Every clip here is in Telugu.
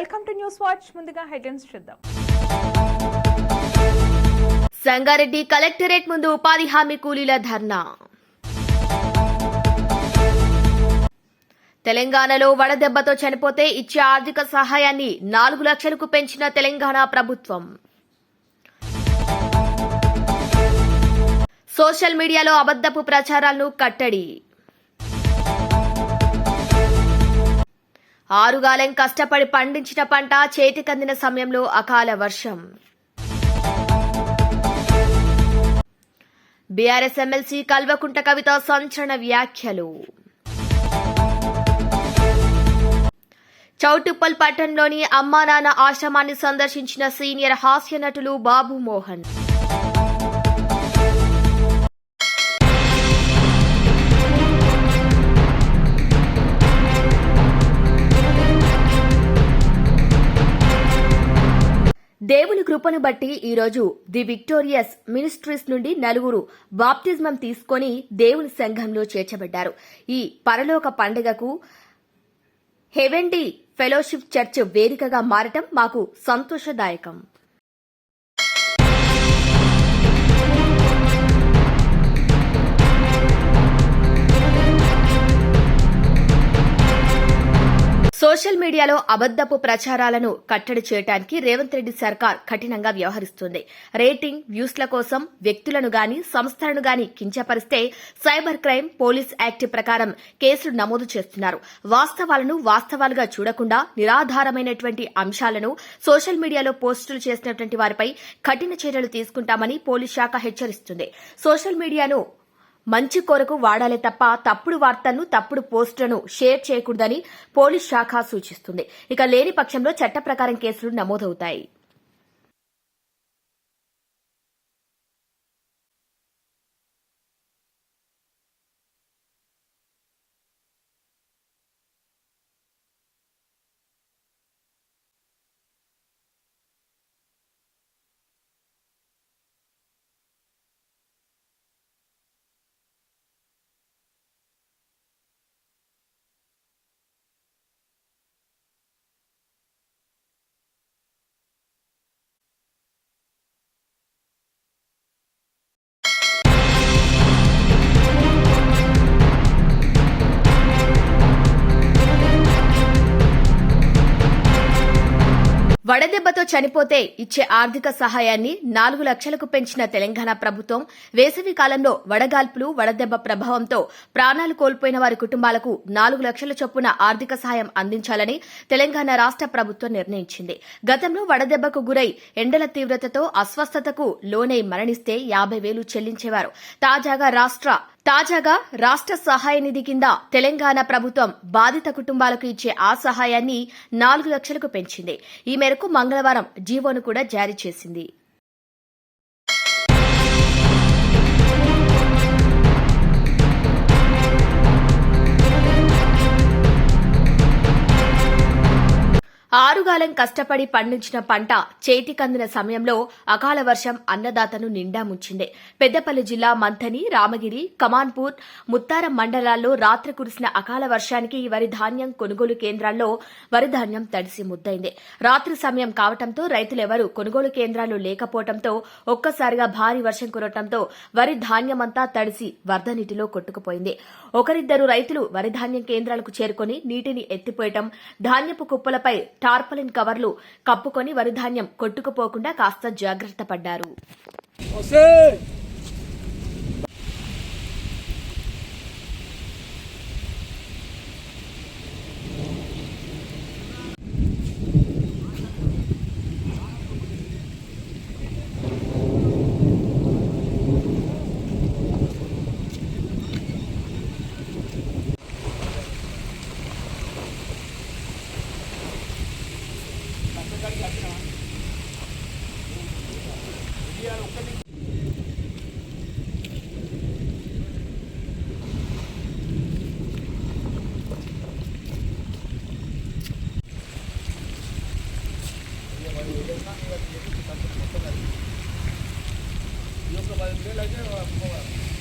Welcome to news watch. ముందుగా హెడ్లైన్స్ చూద్దాం. సంగారెడ్డి కలెక్టరేట్ ముందు ఉపాధి హామీ కూలీల ధర్నా. తెలంగాణలో వడదెబ్బతో చనిపోతే ఇచ్చే ఆర్థిక సహాయాన్ని నాలుగు లక్షలకు పెంచిన తెలంగాణ ప్రభుత్వం. సోషల్ మీడియాలో అబద్దపు ప్రచారాలను కట్టడి. ఆరుగాలెం కష్టపడి పండించిన పంట చేతికందిన సమయంలో అకాల వర్షం. బీఆర్ఎస్ ఎమ్మెల్సీ కల్వకుంట కవిత సంచలన వ్యాఖ్యలు. చౌటుప్పల్ పట్టణంలోని అమ్మానాన్న ఆశ్రమాన్ని సందర్శించిన సీనియర్ హాస్య నటులు బాబు మోహన్. దేవుని కృపను బట్టి ఈరోజు ది విక్టోరియస్ మినిస్ట్రీస్ నుండి నలుగురు బాప్తిజమం తీసుకొని దేవుని సంఘంలో చేర్చబడ్డారు. ఈ పరలోక పండుగకు హెవెండీ ఫెలోషిప్ చర్చ్ వేదికగా మారటం మాకు సంతోషదాయకం. సోషల్ మీడియాలో అబద్దపు ప్రచారాలను కట్టడి చేయడానికి రేవంత్ రెడ్డి సర్కార్ కఠినంగా వ్యవహరిస్తుంది. రేటింగ్ వ్యూస్ల కోసం వ్యక్తులను గాని సంస్థలను గాని కించపరిస్తే సైబర్ క్రైమ్ పోలీస్ యాక్ట్ ప్రకారం కేసులు నమోదు చేస్తున్నారు. వాస్తవాలను వాస్తవాలుగా చూడకుండా నిరాధారమైనటువంటి అంశాలను సోషల్ మీడియాలో పోస్టులు చేసినటువంటి వారిపై కఠిన చర్యలు తీసుకుంటామని పోలీస్ శాఖ హెచ్చరిస్తుంది. సోషల్ మీడియాను మంచి కొరకు వాడాలే తప్ప తప్పుడు వార్తలను తప్పుడు పోస్టులను షేర్ చేయకూడదని పోలీస్ శాఖ సూచిస్తుంది. ఇక లేని పక్షంలో చట్ట ప్రకారం కేసులు నమోదవుతాయి. వడదెబ్బతో చనిపోతే ఇచ్చే ఆర్థిక సహాయాన్ని నాలుగు లక్షలకు పెంచిన తెలంగాణ ప్రభుత్వం వేసవి కాలంలో వడగాల్పులు వడదెబ్బ ప్రభావంతో ప్రాణాలు కోల్పోయిన వారి కుటుంబాలకు నాలుగు లక్షల చొప్పున ఆర్థిక సహాయం అందించాలని తెలంగాణ రాష్ట ప్రభుత్వం నిర్ణయించింది. గతంలో వడదెబ్బకు గురై ఎండల తీవ్రతతో అస్వస్థతకు లోనై మరణిస్తే యాభై వేలు చెల్లించేవారు. తాజాగా రాష్ట్ర తాజాగా రాష్ట్ర సహాయ నిధి కింద తెలంగాణ ప్రభుత్వం బాధిత కుటుంబాలకు ఇచ్చే ఆ సహాయాన్ని నాలుగు లక్షలకు పెంచింది. ఈ మేరకు మంగళవారం జీవోను కూడా జారీ చేసింది. ఆరుగాలం కష్టపడి పండించిన పంట చేతికందిన సమయంలో అకాల వర్షం అన్నదాతను నిండా ముంచింది. పెద్దపల్లి జిల్లా మంథని రామగిరి కమాన్పూర్ ముత్తారం మండలాల్లో రాత్రి కురిసిన అకాల వర్షానికి వరి ధాన్యం కొనుగోలు కేంద్రాల్లో వరి ధాన్యం తడిసి ముద్దైంది. రాత్రి సమయం కావటంతో రైతులెవరూ కొనుగోలు కేంద్రాలు లేకపోవడంతో ఒక్కసారిగా భారీ వర్షం కురవటంతో వరి ధాన్యమంతా తడిసి వరద నీటిలో కొట్టుకుపోయింది. ఒకరిద్దరు రైతులు వరి ధాన్యం కేంద్రాలకు చేరుకుని నీటిని ఎత్తిపోయటం ధాన్యపు కుప్పలపై టార్పలిన్ కవర్లు కప్పుకొని వరిధాన్యం కొట్టుకుపోకుండా కాస్త జాగ్రత్త పడ్డారు. ఈ యొక్క పది నిమిషాలు అయితే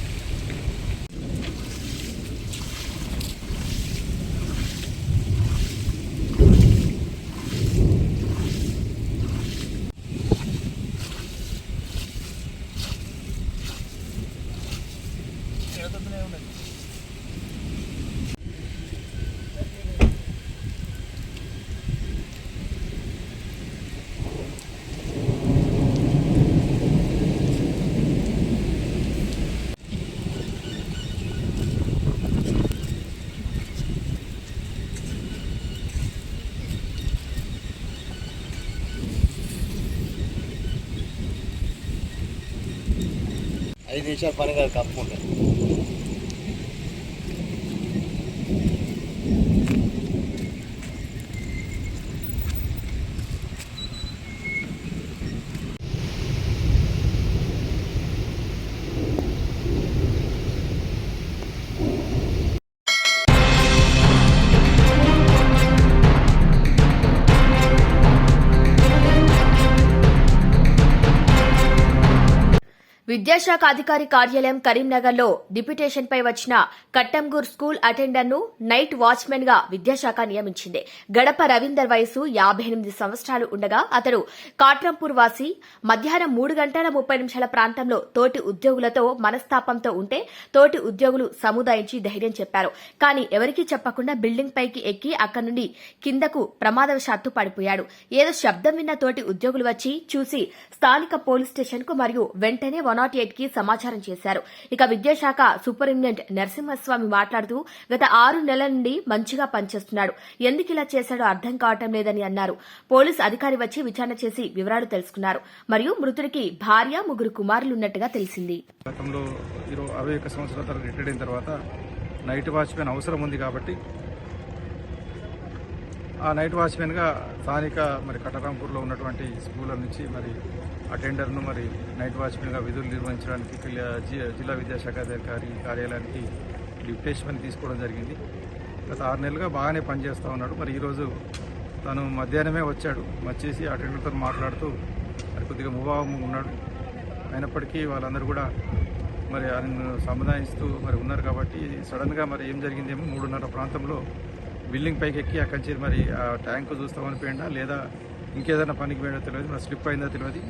ఐదు నిమిషాలు పని కాదు కప్పుకుంటా విద్యాశాఖ అధికారి కార్యాలయం కరీంనగర్లో డిప్యుటేషన్ పై వచ్చిన కట్టంగూర్ స్కూల్ అటెండర్ను నైట్ వాచ్మెన్గా విద్యాశాఖ నియమించింది. గడప రవీందర్ వయసు యాభై ఎనిమిది సంవత్సరాలు ఉండగా అతడు కాట్రంపూర్ వాసి మధ్యాహ్నం మూడు గంటల ముప్పై నిమిషాల ప్రాంతంలో తోటి ఉద్యోగులతో మనస్తాపంతో ఉంటే తోటి ఉద్యోగులు సముదాయించి ధైర్యం చెప్పారు. కానీ ఎవరికీ చెప్పకుండా బిల్డింగ్ పైకి ఎక్కి అక్కడి నుండి కిందకు ప్రమాదవశాత్తు పడిపోయాడు. ఏదో శబ్దం విన్న తోటి ఉద్యోగులు వచ్చి చూసి స్థానిక పోలీస్ స్టేషన్కు మరియు వెంటనే వన్ నాట్ ఎయిట్కి సమాచారం చేశారు. ఇక విద్యాశాఖ సూపరింటెండెంట్ నరసింహస్వామి మాట్లాడుతూ గత ఆరు నెలల నుండి మంచిగా పనిచేస్తున్నాడు. ఎందుకు ఇలా చేశాడో అర్థం కావటం లేదని అన్నారు. పోలీస్ అధికారి వచ్చి విచారణ చేసి వివరాలు తెలుసుకున్నారు. మరియు మృతుడికి భార్య ముగ్గురు కుమారులు ఉన్నట్టుగా తెలిసింది. గతంలో అరవై సంవత్సరాల తర్వాత అయిన తర్వాత నైట్ వాచ్మెన్ అవసరం ఉంది కాబట్టి నైట్ వాచ్మెన్గా స్థానిక మరి కటరాంపూర్లో ఉన్నటువంటి స్కూళ్ళ నుంచి మరి అటెండర్ను మరి నైట్ వాచ్మెన్గా విధులు నిర్వహించడానికి జిల్లా విద్యాశాఖ అధికారి కార్యాలయానికి డిప్యుటేషన్ తీసుకోవడం జరిగింది. గత ఆరు నెలలుగా బాగానే పనిచేస్తూ ఉన్నాడు. మరి ఈరోజు తను మధ్యాహ్నమే వచ్చాడు. వచ్చేసి అటెండర్తో మాట్లాడుతూ మరి కొద్దిగా ముభావం ఉన్నాడు. అయినప్పటికీ వాళ్ళందరూ కూడా మరి ఆయన సముదాయిస్తూ మరి ఉన్నారు కాబట్టి సడన్గా మరి ఏం జరిగిందేమో మూడున్నర ప్రాంతంలో బిల్డింగ్ పైకి ఎక్కి అక్కడి నుంచి మరి ఆ ట్యాంకు చూస్తామని పోయిందా లేదా ఇంకేదైనా పనికి పోయిందో తెలియదు. మరి స్లిప్ అయిందో తెలియదు.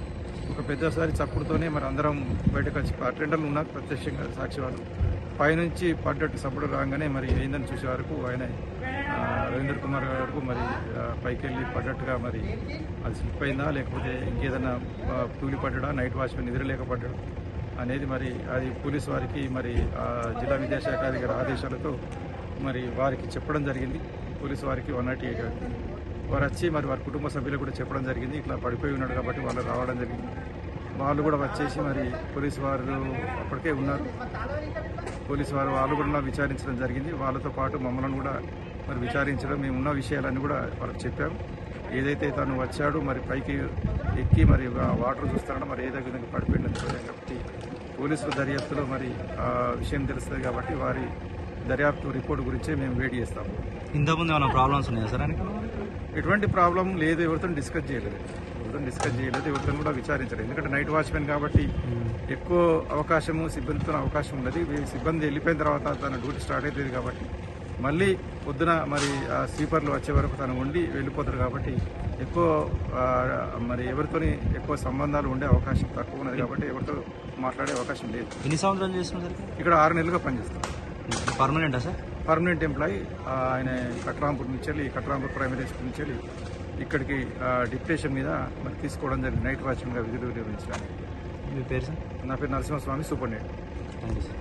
ఒక పెద్దసారి చప్పుడుతోనే మరి అందరం బయటకు వచ్చి అటెండర్లు ఉన్నారు ప్రత్యక్షంగా సాక్షి వాళ్ళు. పైనుంచి పడ్డట్టు చప్పుడు రాగానే మరి అయిందని చూసే వరకు ఆయన రవీంద్ర కుమార్ గారు మరి పైకి వెళ్ళి పడ్డట్టుగా మరి అది స్లిప్ అయిందా? లేకపోతే ఇంకేదైనా ఆ, తూలి పడ్డా నైట్ వాచ్మెన్ నిద్ర లేకపోడ్డాడు అనేది మరి అది పోలీస్ వారికి మరి జిల్లా విద్యాశాఖ అధికారి ఆదేశాలతో మరి వారికి చెప్పడం జరిగింది. పోలీసు వారికి వన్ నాట్ ఎయిట్ వారు వచ్చి మరి వారి కుటుంబ సభ్యులకు కూడా చెప్పడం జరిగింది. ఇట్లా పడిపోయి ఉన్నాడు కాబట్టి వాళ్ళు రావడం జరిగింది. వాళ్ళు కూడా వచ్చేసి మరి పోలీసు వారు అప్పటికే ఉన్నారు. పోలీసు వారు వాళ్ళు కూడా విచారించడం జరిగింది. వాళ్ళతో పాటు మమ్మల్ని కూడా మరి విచారించడం మేము ఉన్న విషయాలన్నీ కూడా వాళ్ళకి చెప్పాము. ఏదైతే తను వచ్చాడు మరి పైకి ఎక్కి మరి వాటర్ చూస్తాడో మరి ఏదో విధంగా పడిపోయిందని కాబట్టి పోలీసుల దర్యాప్తులో మరి ఆ విషయం తెలుస్తుంది కాబట్టి వారి దర్యాప్తు రిపోర్ట్ గురించే మేము వెయిట్ చేస్తాము. ఇంతకుముందు ఏమైనా ప్రాబ్లమ్స్ ఉన్నాయా సార్ ఎటువంటి ప్రాబ్లం లేదు ఎవరితో డిస్కస్ చేయలేదు. ఎవరితో డిస్కస్ చేయలేదు ఎవరితో కూడా విచారించలేదు. ఎందుకంటే నైట్ వాచ్మెన్ కాబట్టి ఎక్కువ అవకాశము సిబ్బందితో అవకాశం ఉన్నది. సిబ్బంది వెళ్ళిపోయిన తర్వాత తన డ్యూటీ స్టార్ట్ అవుతుంది కాబట్టి. మళ్ళీ పొద్దున మరి ఆ స్లీపర్లు వచ్చే వరకు తను ఉండి వెళ్ళిపోతారు కాబట్టి ఎక్కువ మరి ఎవరితోని ఎక్కువ సంబంధాలు ఉండే అవకాశం తక్కువ ఉన్నది కాబట్టి ఎవరితో మాట్లాడే అవకాశం లేదు. ఎన్ని సంవత్సరాలు చేస్తున్నారు ఇక్కడ ఆరు నెలలుగా పనిచేస్తాం. పర్మనెంటా సార్ పర్మనెంట్ ఎంప్లాయీ ఆయన కట్రాంపూర్ నుంచి వెళ్ళి కట్రాంపూర్ ప్రైమరీ స్కూల్ నుంచి వెళ్ళి ఇక్కడికి డిప్యుటేషన్ మీద మరి తీసుకోవడం జరిగింది. నైట్ వాచ్మెన్గా విధులు నిర్వహించడానికి మీ పేరు సార్ నా పేరు Narasimhaswamy superintendent thank you sir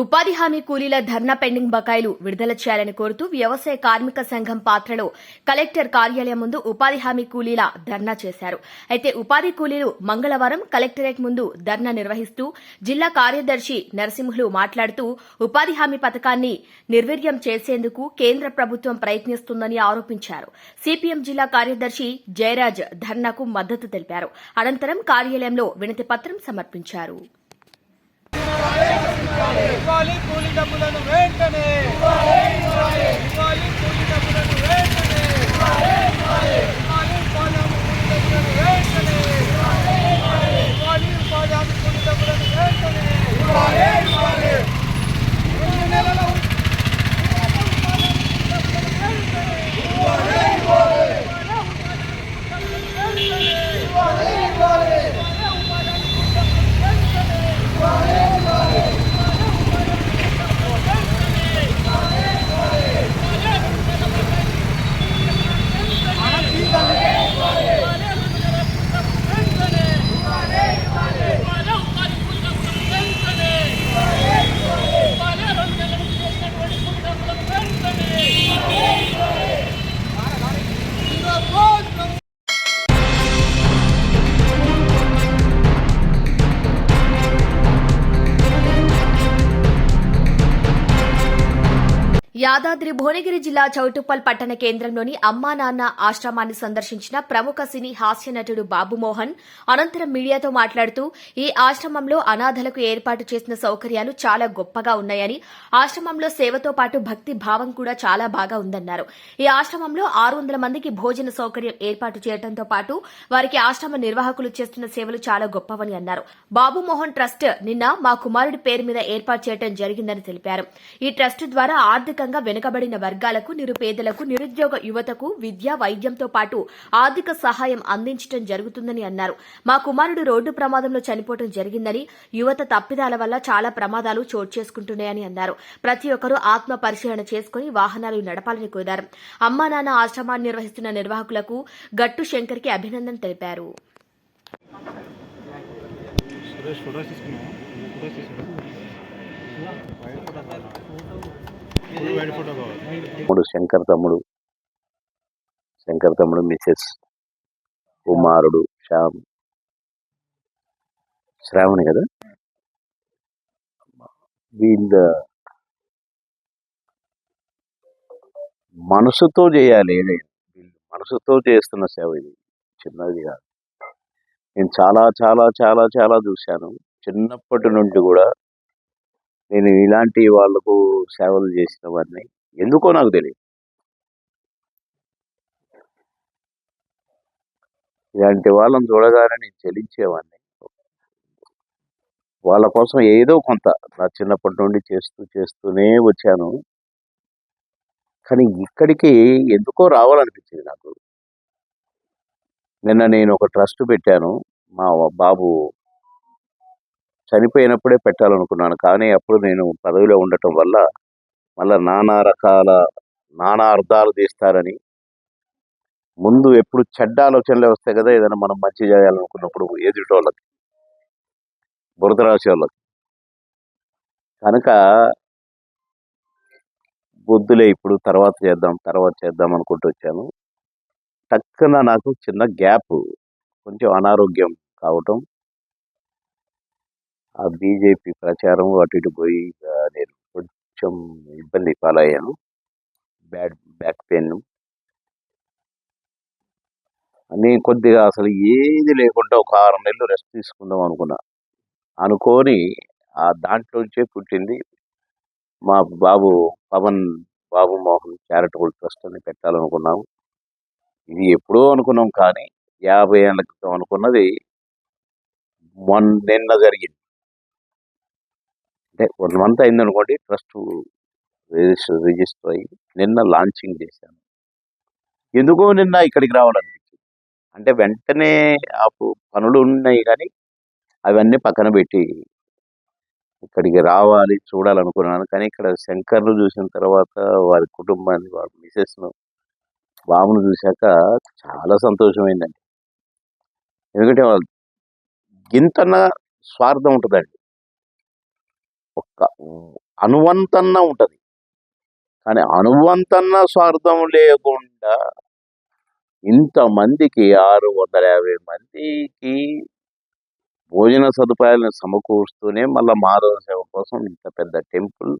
ఉపాధి హామీ కూలీల ధర్నా పెండింగ్ బకాయిలు విడుదల చేయాలని కోరుతూ వ్యవసాయ కార్మిక సంఘం పాత్రలో కలెక్టర్ కార్యాలయం ముందు ఉపాధి హామీ కూలీల ధర్నా చేశారు. అయితే ఉపాధి కూలీలు మంగళవారం కలెక్టరేట్ ముందు ధర్నా నిర్వహిస్తూ జిల్లా కార్యదర్శి నరసింహులు మాట్లాడుతూ ఉపాధి హామీ పథకాన్ని నిర్వీర్యం చేసేందుకు కేంద్ర ప్రభుత్వం ప్రయత్నిస్తుందని ఆరోపించారు. సిపిఎం జిల్లా కార్యదర్శి జయరాజ్ ధర్నాకు మద్దతు తెలిపారు. అనంతరం కార్యాలయంలో వినతి పత్రం సమర్పించారు. ఇవ్వాలి కూలి డబ్బులను వెంటనే. ఇవ్వాలి యాదాద్రి భువనగిరి జిల్లా చౌటుప్పల్ పట్టణ కేంద్రంలోని అమ్మా నాన్న ఆశ్రమాన్ని సందర్శించిన ప్రముఖ సినీ హాస్య నటుడు బాబుమోహన్ అనంతరం మీడియాతో మాట్లాడుతూ ఈ ఆశ్రమంలో అనాథలకు ఏర్పాటు చేసిన సౌకర్యాలు చాలా గొప్పగా ఉన్నాయని ఆశ్రమంలో సేవతో పాటు భక్తి భావం కూడా చాలా బాగా ఉందన్నారు. ఈ ఆశ్రమంలో ఆరు వందల మందికి భోజన సౌకర్యం ఏర్పాటు చేయడంతో పాటు వారికి ఆశ్రమ నిర్వాహకులు చేస్తున్న సేవలు చాలా గొప్పవని అన్నారు. బాబుమోహన్ ట్రస్ట్ నిన్న మా కుమారుడి పేరు మీద ఏర్పాటు చేయడం జరిగిందని తెలిపారు. ఈ ట్రస్ట్ ద్వారా ఆర్థికంగా వెనుకబడిన వర్గాలకు నిరుపేదలకు నిరుద్యోగ యువతకు విద్య వైద్యంతో పాటు ఆర్థిక సహాయం అందించడం జరుగుతుందని అన్నారు. మా కుమారుడు రోడ్డు ప్రమాదంలో చనిపోవడం జరిగిందని యువత తప్పిదాల వల్ల చాలా ప్రమాదాలు చోటు చేసుకుంటున్నాయని అన్నారు. ప్రతి ఒక్కరూ ఆత్మ పరిశీలన చేసుకుని వాహనాలు నడపాలని కోరారు. అమ్మా నాన్న ఆశ్రమాన్ని నిర్వహిస్తున్న నిర్వాహకులకు గట్టు శంకర్కి అభినందన తెలిపారు. తమ్ముడు శంకర్ తమ్ముడు. శంకర్ తమ్ముడు మిసెస్ కుమారుడు శ్యామ్. శ్రావణి కదా? వీళ్ళ మనసుతో చేయాలి ఏదైనా. వీళ్ళు మనసుతో చేస్తున్న సేవ ఇది. చిన్నది కాదు. నేను చాలా చాలా చాలా చాలా చూశాను. చిన్నప్పటి నుండి కూడా నేను ఇలాంటి వాళ్ళకు సేవలు చేసిన వారిని ఎందుకో నాకు తెలియదు. ఇలాంటి వాళ్ళని చూడగానే నేను చెల్లించేవాడిని వాళ్ళ కోసం ఏదో కొంత నా చిన్నప్పటి నుండి చేస్తూ చేస్తూనే వచ్చాను. కానీ ఇక్కడికి ఎందుకో రావాలనిపించింది నాకు. నిన్న నేను ఒక ట్రస్ట్ పెట్టాను. మా బాబు చనిపోయినప్పుడే పెట్టాలనుకున్నాను. కానీ అప్పుడు నేను పదవిలో ఉండటం వల్ల మళ్ళా నానా రకాల నానా అర్థాలు తీస్తారని. ముందు ఎప్పుడు చెడ్డ ఆలోచనలే వస్తాయి కదా ఏదైనా మనం మంచి చేయాలనుకున్నప్పుడు ఎదుటోళ్ళకి వాళ్ళకి బురద రాశి వాళ్ళకి. కనుక బుద్ధులే ఇప్పుడు తర్వాత చేద్దాం తర్వాత చేద్దాం అనుకుంటూ వచ్చాను. టక్కున నాకు చిన్న గ్యాప్ కొంచెం అనారోగ్యం కావటం ఆ బీజేపీ ప్రచారం అటు ఇటు పోయి నేను కొంచెం ఇబ్బంది పాలయ్యాను. Bad back pain. నేను కొద్దిగా అసలు ఏది లేకుండా ఒక ఆరు నెలలు రెస్ట్ తీసుకుందాం అనుకున్నా. అనుకొని ఆ దాంట్లోంచే పుట్టింది మా బాబు పవన్ బాబు మోహన్ చారిటబుల్ ట్రస్ట్ అని పెట్టాలనుకున్నాము. ఇది ఎప్పుడో అనుకున్నాం కానీ యాభై ఏళ్ళ క్రితం అనుకున్నది మొన్న నిన్న జరిగింది. అంటే వన్ మంత్ అయింది అనుకోండి ట్రస్ట్ రిజిస్టర్ రిజిస్టర్ అయ్యి నిన్న లాంచింగ్ చేశాను. ఎందుకో నిన్న ఇక్కడికి రావాలనిపించింది. అంటే వెంటనే ఆ పనులు ఉన్నాయి కానీ అవన్నీ పక్కన పెట్టి ఇక్కడికి రావాలి చూడాలనుకున్నాను. కానీ ఇక్కడ శంకర్ను చూసిన తర్వాత వారి కుటుంబాన్ని వారి మిసెస్ను బాబును చూశాక చాలా సంతోషమైందండి. ఎందుకంటే వాళ్ళు గింతన్న స్వార్థం ఉంటుందండి. ఒక్క అనువంతన్నా ఉంటుంది. కానీ అనువంతన్నా స్వార్థం లేకుండా ఇంతమందికి ఆరు వందల యాభై మందికి భోజన సదుపాయాలను సమకూరుస్తూనే మళ్ళీ మాధవ సేవ కోసం ఇంత పెద్ద టెంపుల్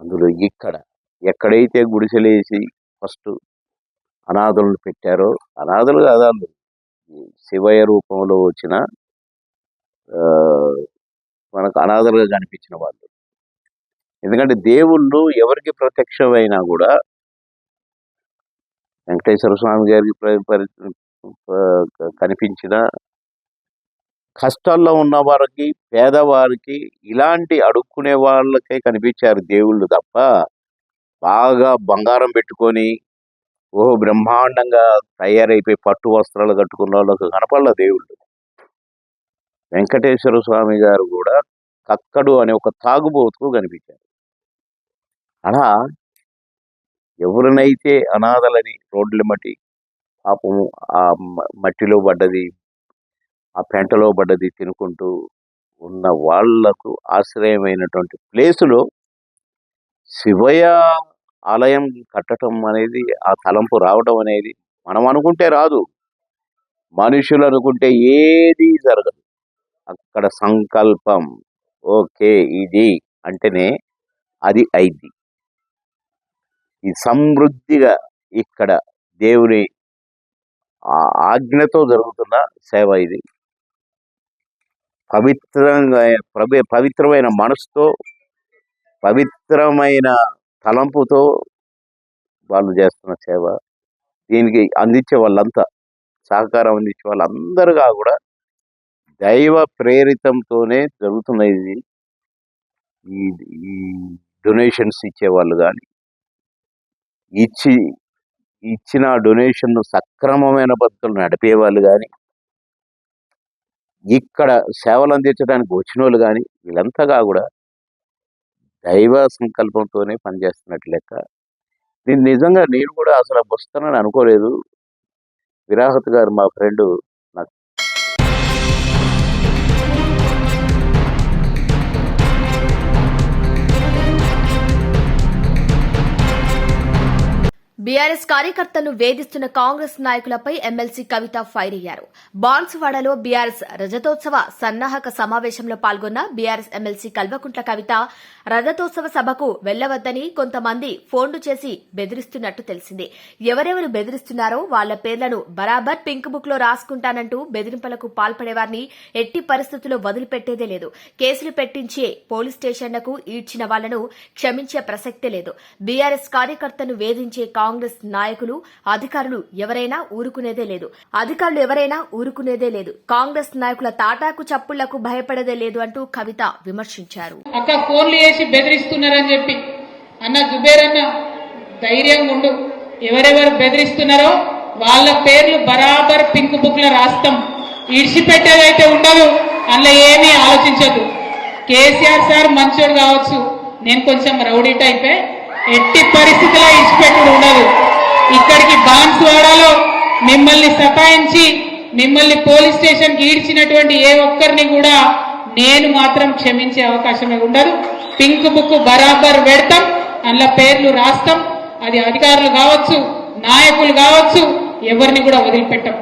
అందులో ఇక్కడ ఎక్కడైతే గుడిసెలేసి ఫస్ట్ అనాథులను పెట్టారో అనాథులు కాదు శివయ రూపంలో వచ్చిన మనకు అనాథలుగా కనిపించిన వాళ్ళు. ఎందుకంటే దేవుళ్ళు ఎవరికి ప్రత్యక్షమైనా కూడా వెంకటేశ్వర స్వామి గారికి కనిపించిన కష్టాల్లో ఉన్న వారికి పేదవారికి ఇలాంటి అడుక్కునే వాళ్ళకే కనిపించారు దేవుళ్ళు తప్ప బాగా బంగారం పెట్టుకొని ఓ బ్రహ్మాండంగా తయారైపోయి పట్టు వస్త్రాలు కట్టుకున్న వాళ్ళకు కనపడలే దేవుళ్ళు. వెంకటేశ్వర స్వామి గారు కూడా కక్కడు అనే ఒక తాగుబోతుకు కనిపించారు. అలా ఎవరినైతే అనాథలని రోడ్ల మట్టి పాపము ఆ మట్టిలో పడ్డది ఆ పెంటలో పడ్డది తినుకుంటూ ఉన్న వాళ్ళకు ఆశ్రయమైనటువంటి ప్లేసులో శివయ ఆలయం కట్టడం అనేది ఆ తలంపు రావడం అనేది మనం అనుకుంటే రాదు. మనుషులు అనుకుంటే ఏది జరగదు. అక్కడ సంకల్పం ఓకే ఇది అంటేనే అది అయింది. ఈ సమృద్ధిగా ఇక్కడ దేవుని ఆజ్ఞతో జరుగుతున్న సేవ ఇది. పవిత్రంగా ప్రభు పవిత్రమైన మనసుతో పవిత్రమైన తలంపుతో వాళ్ళు చేస్తున్న సేవ. దీనికి అందించే వాళ్ళంతా సహకారం అందించే వాళ్ళందరుగా కూడా దైవ ప్రేరితంతోనే జరుగుతున్నది ఇది. ఈ ఈ డొనేషన్స్ ఇచ్చేవాళ్ళు కానీ ఇచ్చి ఇచ్చిన డొనేషన్ సక్రమమైన పద్ధతులు నడిపేవాళ్ళు కానీ ఇక్కడ సేవలు అందించడానికి వచ్చిన వాళ్ళు కానీ వీళ్ళంతగా కూడా దైవ సంకల్పంతోనే పనిచేస్తున్నట్టు లెక్క. నేను నిజంగా నేను కూడా అసలు వస్తానని అనుకోలేదు. విరాహత్ గారు మా ఫ్రెండ్ బీఆర్ఎస్ కార్యకర్తలను వేధిస్తున్న కాంగ్రెస్ నాయకులపై ఎమ్మెల్సీ కవిత ఫైర్ అయ్యారు. బాన్సువాడలో బీఆర్ఎస్ రజతోత్సవ సన్నాహక సమావేశంలో పాల్గొన్న బీఆర్ఎస్ ఎమ్మెల్సీ కల్వకుంట్ల కవిత రజతోత్సవ సభకు వెళ్ళవద్దని కొంతమంది ఫోన్లు చేసి బెదిరిస్తున్నట్టు తెలిసింది. ఎవరెవరు బెదిరిస్తున్నారో వాళ్ళ పేర్లను బరాబర్ పింక్ బుక్లో రాసుకుంటానంటూ బెదిరింపులకు పాల్పడేవారిని ఎట్టి పరిస్థితుల్లో వదిలిపెట్టేదే లేదు. కేసులు పెట్టించే పోలీస్ స్టేషన్లకు ఈడ్చిన వాళ్ళను క్షమించే ప్రసక్తే లేదు. బీఆర్ఎస్ కార్యకర్తను వేధించే కాంగ్రెస్ నాయకులు అధికారులు ఎవరైనా ఊరుకునేదే లేదు. అధికారులు ఎవరైనా ఊరుకునేదే లేదు. కాంగ్రెస్ నాయకుల తాటాకు చప్పుళ్ళకు భయపడేదే లేదు అంటూ కవిత విమర్శించారు. అక్క ఫోన్లు చేసి బెదిరిస్తున్నారని చెప్పి. అన్న జుబేర్ అన్న ధైర్యంగా ఉండు. ఎవరెవరు బెదిరిస్తున్నారో వాళ్ళ పేర్లు బరాబర్ పింక్ బుక్లో రాస్తాం. ఇడిచిపెట్టేదైతే ఉండదు. అందులో ఏమీ ఆలోచించదు కేసీఆర్ సార్ మంచోడు కావచ్చు. నేను కొంచెం రౌడీ టైపే. ఎట్టి పరిస్థితిలో ఇన్స్పెక్టర్ ఉండదు. ఇక్కడికి బాన్స్వాడలో మిమ్మల్ని సతాయించి మిమ్మల్ని పోలీస్ స్టేషన్కి ఈడ్చినటువంటి ఏ ఒక్కరిని కూడా నేను మాత్రం క్షమించే అవకాశమే ఉండదు. పింక్ బుక్ బరాబర్ పెడతాం అందులో పేర్లు రాస్తాం. అది అధికారులు కావచ్చు నాయకులు కావచ్చు ఎవరిని కూడా వదిలిపెట్టాం.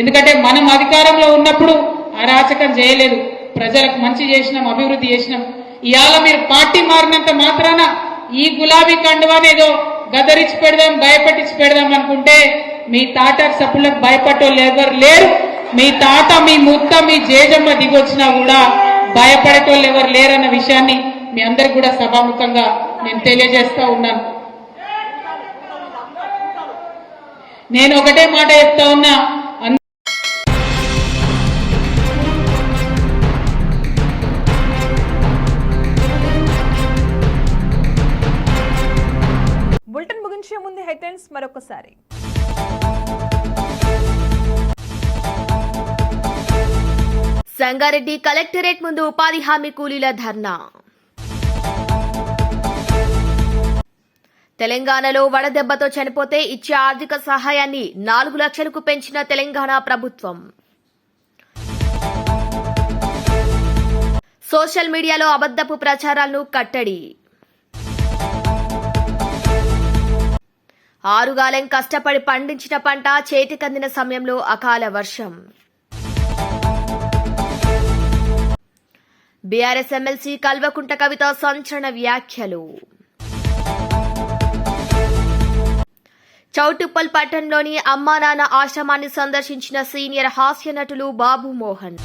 ఎందుకంటే మనం అధికారంలో ఉన్నప్పుడు అరాచకం చేయలేదు. ప్రజలకు మంచి చేసినాం అభివృద్ధి చేసినాం. ఇవాళ మీరు పార్టీ మారినంత మాత్రాన ఈ గులాబీ కండువానేదో గదరించి పెడదాం భయపెట్టించి పెడదాం అనుకుంటే మీ తాత సప్పులకు భయపడేవాళ్ళు ఎవరు లేరు. మీ తాత మీ ముత్త మీ జేజమ్మ దిగొచ్చినా కూడా భయపడేటోళ్ళు ఎవరు లేరన్న విషయాన్ని మీ అందరికి కూడా సభాముఖంగా నేను తెలియజేస్తా ఉన్నాను. నేను ఒకటే మాట చెప్తా ఉన్నా మరొకసారి. సంగారెడ్డి కలెక్టరేట్ ముందు ఉపాధి హామీ కూలీల ధర్నా. తెలంగాణలో వడదెబ్బతో చనిపోతే ఇచ్చే ఆర్థిక సహాయాన్ని నాలుగు లక్షలకు పెంచిన తెలంగాణ ప్రభుత్వం. సోషల్ మీడియాలో అబద్దపు ప్రచారాలను కట్టడి. ఆరుగాలం కష్టపడి పండించిన పంట చేతికందిన సమయంలో అకాల వర్షం. బీఆర్ఎస్ ఎమ్మెల్సీ కల్వకుంట కవిత సంచలన వ్యాఖ్యలు. చౌటుప్పల్ పట్టణంలోని అమ్మానాన్న ఆశ్రమాన్ని సందర్శించిన సీనియర్ హాస్య నటులు బాబు మోహన్.